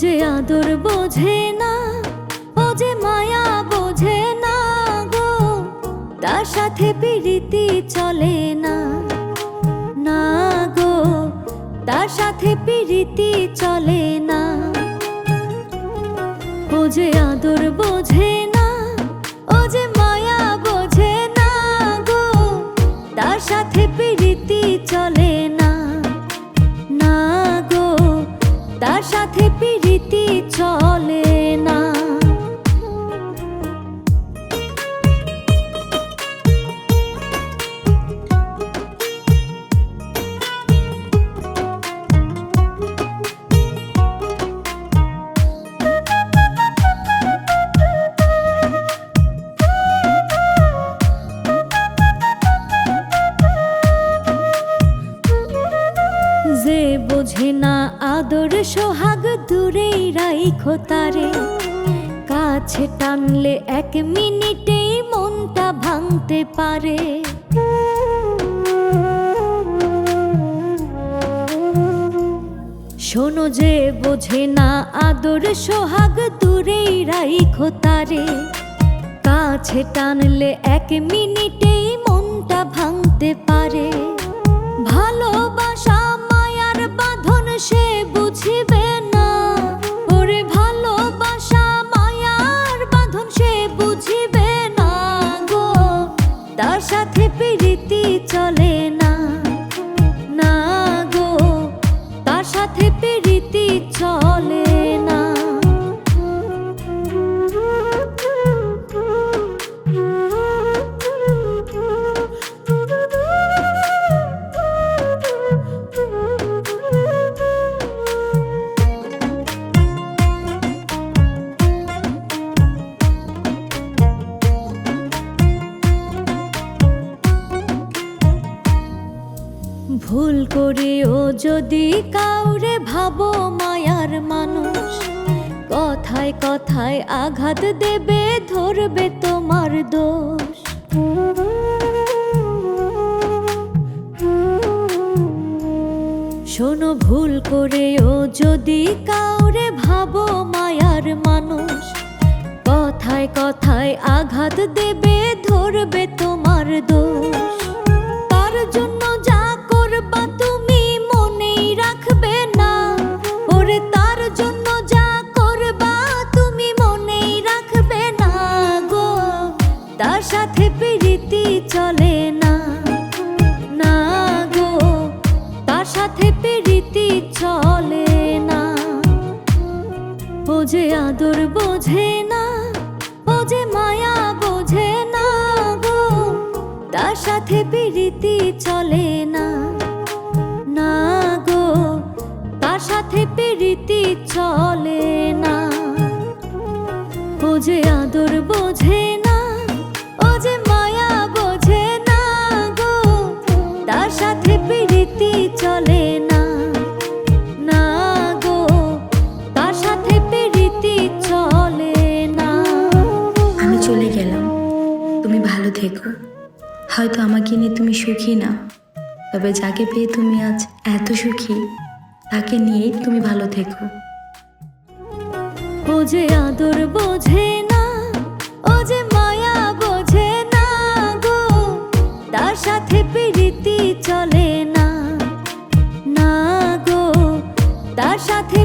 যে আদর বোঝে না, ও যে মায়া বোঝে না গো, তার সাথে প্রীতি চলে না। না গো, তার সাথে প্রীতি চলে না। ও যে আদর বোঝে না, ও যে মায়া বোঝে না গো, তার সাথে প্রীতি চলে না। না গো, তার সাথে প্রীতি যে বোঝে না আদর সোহাগ, দূরেই রাইখো তারে। কাছে টানলে এক মিনিটেই মনটা ভাঙতে পারে। শোনো যে বোঝে না আদর সোহাগ, দূরেই রাইখো তারে। কাছে টানলে এক মিনিটেই মনটা ভাঙতে পারে। ভালোবাসা প্রীতি চলে ভুল করেও যদি কাউরে ভাবো মায়ার মানুষ। কথায় কথায় আঘাত দেবে, ধরবে তোমার দোষ। শোনো, ভুল করেও যদি কাউরে ভাবো মায়ার মানুষ। কথায় কথায় আঘাত দেবে, ধরবে তোমার দোষ। তার জন্য যা করবা তুমি মনেই রাখবে না গো। তার সাথে প্রীতি চলে না না গো। তার সাথে চলে না। ও যে আদর বোঝে না, ও মায়া বোঝে না গো। তার সাথে প্রীতি চলে না না সাথে প্রীতি চলে না। ও যে আদর বোঝে না, ও যে মায়া বোঝে না গো, তার সাথে প্রীতি চলে না না গো, তার সাথে প্রীতি চলে না। আমি চলে গেলাম, তুমি ভালো থেকো। হয়তো আমাকে নিয়ে তুমি সুখী না, তবে যাকে পেয়ে তুমি আজ এত সুখী তাকে নিয়েই তুমি ভালো থেকো। ও যে আদর বোঝে না, ও যে মায়া বোঝে না গো, তার সাথে প্রীতি চলে না না গো, তার সাথে